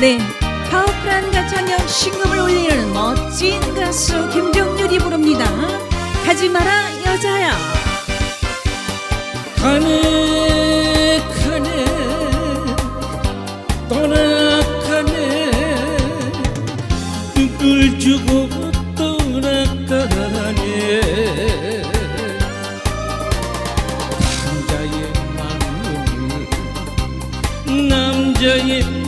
네, 파워풀한 가창력 신금을 올리는 멋진 가수 김정률이 부릅니다. 가지 마라 여자야. 가네 가네 떠나가네 눈을 주고 떠나가네 남자의 마음을 남자의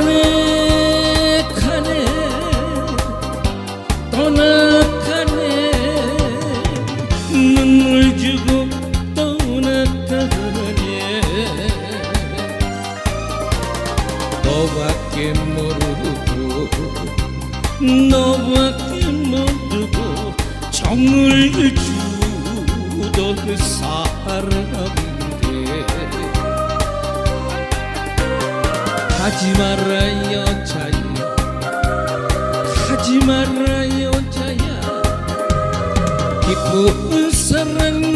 가네 가네. 떠나가네. 눈물 주고 떠나가네. 너밖에 모르고 너밖에 모르고 정을 주던 사람 가지 마라 여자야. 가지 마라 여자야. 기쁜 사랑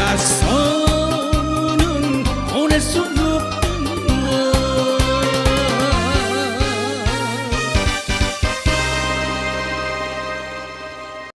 coração.